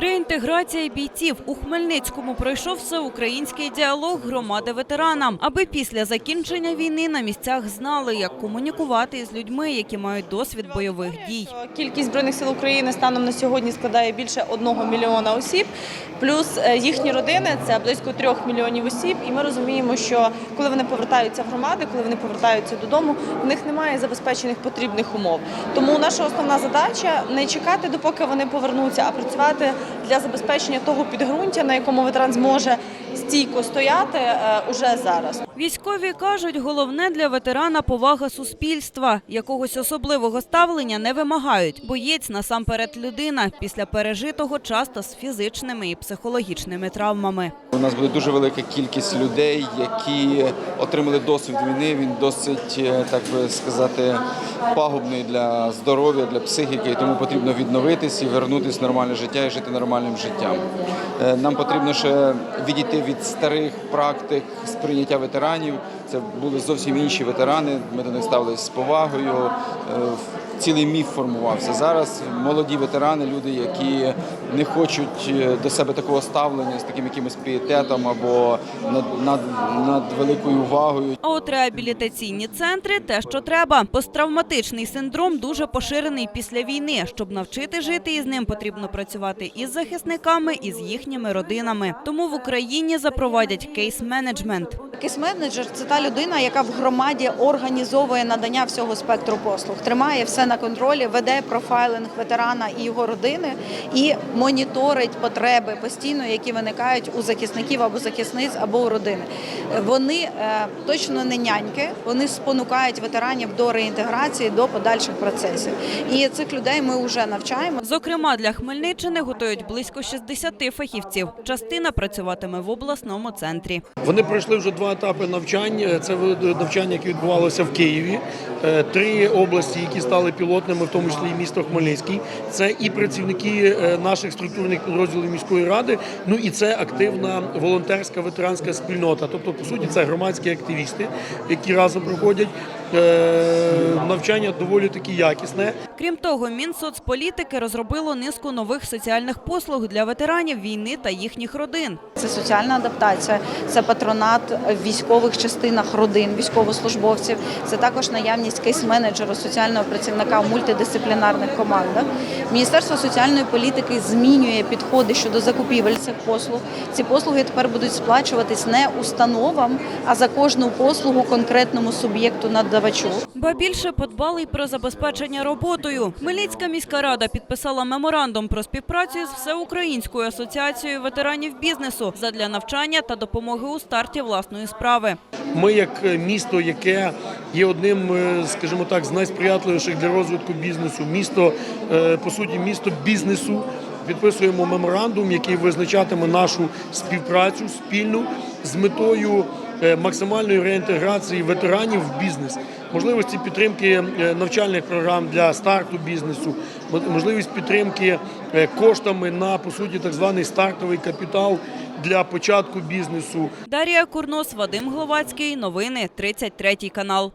Реінтеграція бійців у Хмельницькому пройшов всеукраїнський діалог громади ветеранам, аби після закінчення війни на місцях знали, як комунікувати з людьми, які мають досвід бойових дій. Кількість збройних сил України станом на сьогодні складає більше одного мільйона осіб. Плюс е, їхні родини це близько трьох мільйонів осіб. І ми розуміємо, що коли вони повертаються в громади, коли вони повертаються додому, в них немає забезпечених потрібних умов. Тому наша основна задача не чекати, допоки вони повернуться, а працювати для забезпечення того підґрунтя, на якому ветеран зможе стійко стояти е, уже зараз. Військові кажуть, головне для ветерана повага суспільства. Якогось особливого ставлення не вимагають. Боєць насамперед людина після пережитого часто з фізичними і психологічними травмами. У нас буде дуже велика кількість людей, які отримали досвід війни. Він досить, е, так би сказати, пагубний для здоров'я, для психіки. І тому потрібно відновитись і вернутися в нормальне життя і жити нормальним життям. Е, Нам потрібно ще відійти від старих практик сприйняття ветеранів. Це були зовсім інші ветерани. Ми до них ставилися з повагою. Е, Цілий міф формувався. Зараз молоді ветерани, люди, які не хочуть е, до себе такого ставлення з таким якимось пієтетом або над, над, над великою увагою. А от реабілітаційні центри те, що треба. Посттравматичний синдром дуже поширений після війни. Щоб навчити жити із ним, потрібно працювати із захисниками і з їхніми родинами. Тому в Україні запровадять кейс-менеджмент. Кейс-менеджер – це та людина, яка в громаді організовує надання всього спектру послуг, тримає все на контролі, веде профайлинг ветерана і його родини і моніторить потреби постійно, які виникають у захисників або захисниць, або у родини. Вони е, точно не няньки, вони спонукають ветеранів до реінтеграції, до подальших процесів. І цих людей ми вже навчаємо. Зокрема, для Хмельниччини готують близько 60 фахівців. Частина працюватиме в обласному центрі. Вони пройшли вже два етапи навчань. Це навчання, яке відбувалося в Києві. Е, Три області, які стали пілотними, в тому числі і місто Хмельницький. Це і працівники е, наших структурних підрозділів міської ради. Ну і це активна волонтерська ветеранська спільнота. Тобто, по суті, це громадські активісти, які разом проходять. Е, Навчання доволі таки якісне. Крім того, Мінсоцполітики розробило низку нових соціальних послуг для ветеранів війни та їхніх родин. Це соціальна адаптація, це патронат в військових частинах родин, військовослужбовців. Це також наявність кейс-менеджера, соціального працівника в мультидисциплінарних командах. Міністерство соціальної політики змінює підходи щодо закупівель цих послуг. Ці послуги тепер будуть сплачуватись не установам, а за кожну послугу конкретному суб'єкту надавачу. Ба більше подбали й про забезпечення роботою. Хмельницька міська рада підписала меморандум про співпрацю з Всеукраїнською асоціацією ветеранів бізнесу задля навчання та допомоги у старті власної справи. Ми, як місто, яке є одним, е, скажімо так, з найсприятливіших для розвитку бізнесу, місто е, по суті, місто бізнесу. Підписуємо меморандум, який визначатиме нашу співпрацю спільну з метою максимальної реінтеграції ветеранів в бізнес, можливості підтримки е, навчальних програм для старту бізнесу, можливість підтримки е, коштами на по суті так званий стартовий капітал для початку бізнесу. Дарія Курнос, Вадим Гловацький. Новини 33 канал.